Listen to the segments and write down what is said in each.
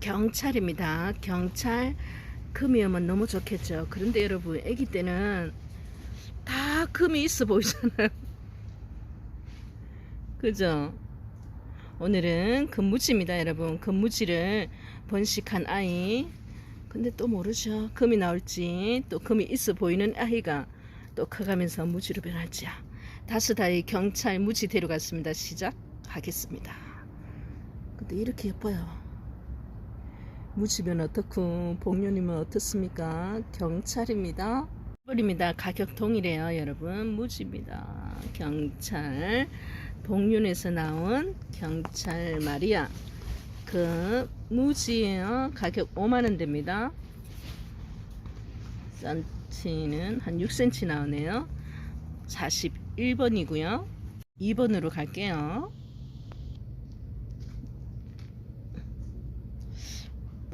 경찰입니다. 경찰 금이 오면 너무 좋겠죠. 그런데 여러분, 아기 때는 다 금이 있어 보이잖아요. 그죠? 오늘은 금무지입니다, 여러분. 금무지를 번식한 아이. 근데 또 모르죠. 금이 나올지, 또 금이 있어 보이는 아이가 또 커가면서 무지로 변할지. 다스다이 경찰 무지 데려갔습니다. 시작하겠습니다. 근데 이렇게 예뻐요. 무지면 어떻고 복륜이면 어떻습니까? 경찰입니다. 버립니다. 가격 동일해요, 여러분. 무지입니다. 경찰 복륜에서 나온 경찰 마리아. 그 무지예요. 가격 5만 원 됩니다. 센치는 한 6cm 나오네요. 41번이고요. 2번으로 갈게요.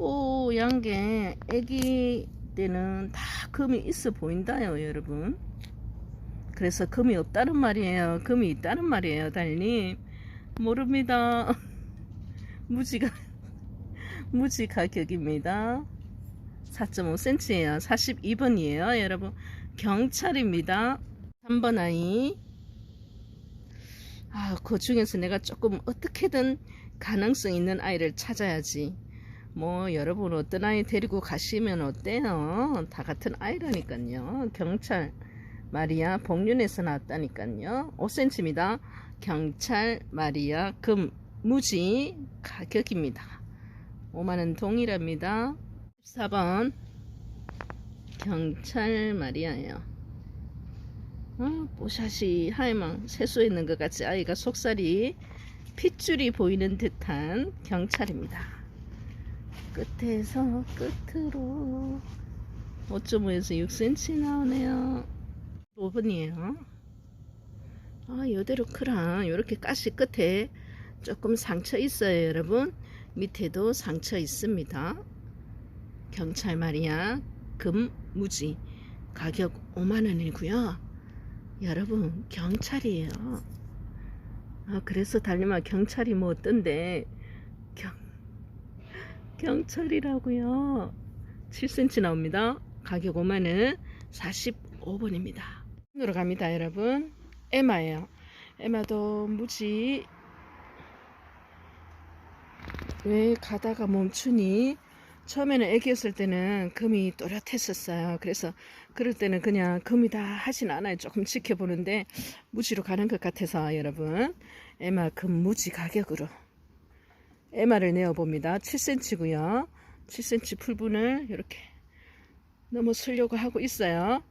뽀얀 게 애기 때는 다 금이 있어 보인다요, 여러분. 그래서 금이 없다는 말이에요. 금이 있다는 말이에요, 달님. 모릅니다. 무지가 무지 가격입니다. 4.5cm예요. 42번이에요, 여러분. 경찰입니다. 3번 아이. 아, 그 중에서 내가 조금 어떻게든 가능성 있는 아이를 찾아야지. 뭐 여러분 어떤 아이 데리고 가시면 어때요? 다 같은 아이라니까요. 경찰 마리아 복륜에서 나왔다니까요. 5cm입니다. 경찰 마리아 금 무지 가격입니다. 5만원 동일합니다. 14번 경찰 마리아예요. 어, 뽀샤시 하이망 세수해 있는 것 같이 아이가 속살이 핏줄이 보이는 듯한 경찰입니다. 끝에서 끝으로 5.5에서 6cm 나오네요. 5번이에요. 아, 이대로 크라. 이렇게 가시 끝에 조금 상처 있어요, 여러분. 밑에도 상처 있습니다. 경찰 마리아 금무지 가격 5만원이고요. 여러분, 경찰이에요. 아, 그래서 달님아 경찰이 뭐 어떤데 경, 경찰이라고요. 7cm 나옵니다. 가격 5만원 45번입니다. 으로 갑니다, 여러분. 에마예요. 에마도 무지 왜 가다가 멈추니? 처음에는 애기였을 때는 금이 또렷했었어요. 그래서 그럴 때는 그냥 금이다 하진 않아요. 조금 지켜보는데 무지로 가는 것 같아서 여러분 에마 금 무지 가격으로 에마를 내어봅니다. 7cm고요. 7cm 풀분을 이렇게 너무 쓰려고 하고 있어요.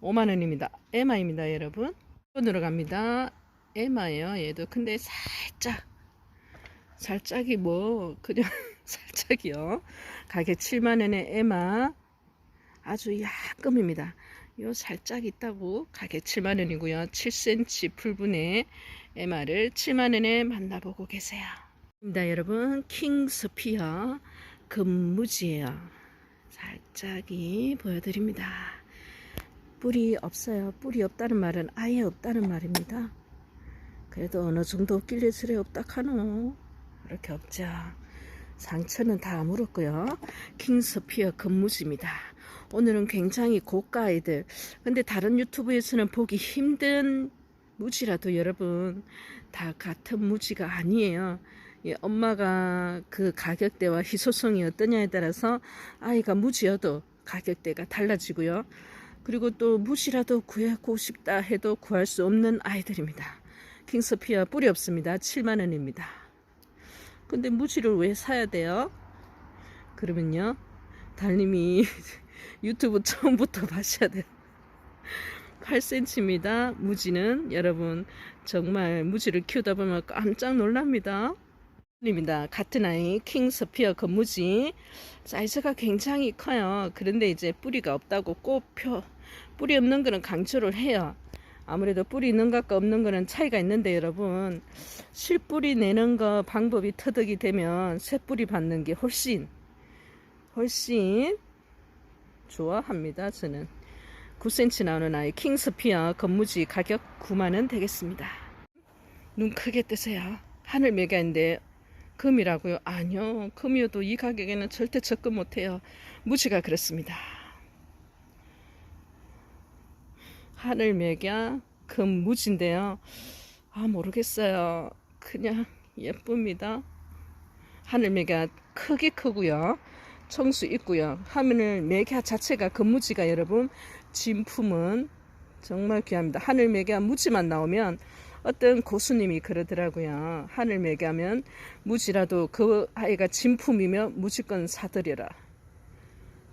5만원입니다. 에마입니다, 여러분. 번으로 갑니다. 에마예요. 얘도 근데 살짝 살짝이 뭐 그냥 살짝이요. 가격 7만원의 에마 아주 약금입니다. 요 살짝 있다고 가격 7만원이고요. 7cm 풀분의 에마를 7만원에 만나보고 계세요. 입니다 여러분 킹스피어 금무지예요. 살짝이 보여드립니다. 뿔이 없어요. 뿔이 없다는 말은 아예 없다는 말입니다. 그래도 어느 정도 길레스레 없다 카노 이렇게 없죠. 상처는 다 아물었고요. 킹스피어 금무지입니다. 오늘은 굉장히 고가 아이들. 근데 다른 유튜브에서는 보기 힘든 무지라도 여러분 다 같은 무지가 아니에요. 예, 엄마가 그 가격대와 희소성이 어떠냐에 따라서 아이가 무지여도 가격대가 달라지고요. 그리고 또 무지라도 구하고 싶다 해도 구할 수 없는 아이들입니다. 킹스피어 뿌리 없습니다. 7만원입니다. 근데 무지를 왜 사야 돼요? 그러면요. 달님이 유튜브 처음부터 봐셔야 돼요. 8cm입니다. 무지는 여러분 정말 무지를 키우다 보면 깜짝 놀랍니다. 입니다. 같은 아이 킹스피어 건무지 사이즈가 굉장히 커요. 그런데 이제 뿌리가 없다고 꼭 표, 뿌리 없는 거는 강조를 해요. 아무래도 뿌리 있는 것과 없는 거는 차이가 있는데 여러분 실뿌리 내는 거 방법이 터득이 되면 새뿌리 받는 게 훨씬 훨씬 좋아합니다. 저는 9cm 나오는 아이 킹스피어 건무지 가격 9만원 되겠습니다. 눈 크게 뜨세요. 하늘 매가인데 금이라고요? 아니요. 금이어도 이 가격에는 절대 접근 못해요. 무지가 그렇습니다. 하늘 매가 금 무지인데요. 아 모르겠어요. 그냥 예쁩니다. 하늘 매가 크기 크고요. 청수 있고요. 하늘 매가 자체가 금무지가 여러분 진품은 정말 귀합니다. 하늘 매가 무지만 나오면 어떤 고수님이 그러더라고요. 하늘 매가면 무지라도 그 아이가 진품이며 무지건 사들여라.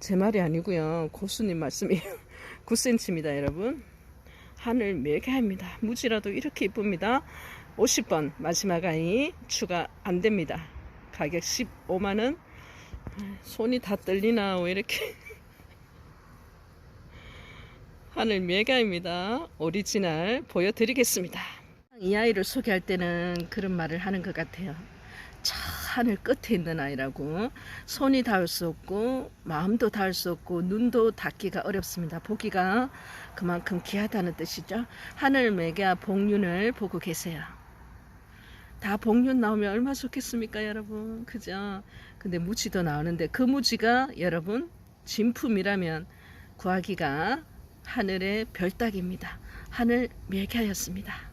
제 말이 아니고요. 고수님 말씀이에요. 9cm입니다, 여러분. 하늘 매개합니다. 무지라도 이렇게 이쁩니다. 50번 마지막 아이 추가 안 됩니다. 가격 15만 원. 손이 다 떨리나 왜 이렇게 하늘 메가입니다. 오리지널 보여드리겠습니다. 이 아이를 소개할 때는 그런 말을 하는 것 같아요. 저 하늘 끝에 있는 아이라고 손이 닿을 수 없고 마음도 닿을 수 없고 눈도 닿기가 어렵습니다. 보기가 그만큼 귀하다는 뜻이죠. 하늘 매가 복륜을 보고 계세요. 다 복륜 나오면 얼마나 좋겠습니까, 여러분? 그죠? 근데 무지도 나오는데 그 무지가 여러분 진품이라면 구하기가 하늘의 별따기입니다. 하늘 매개하였습니다.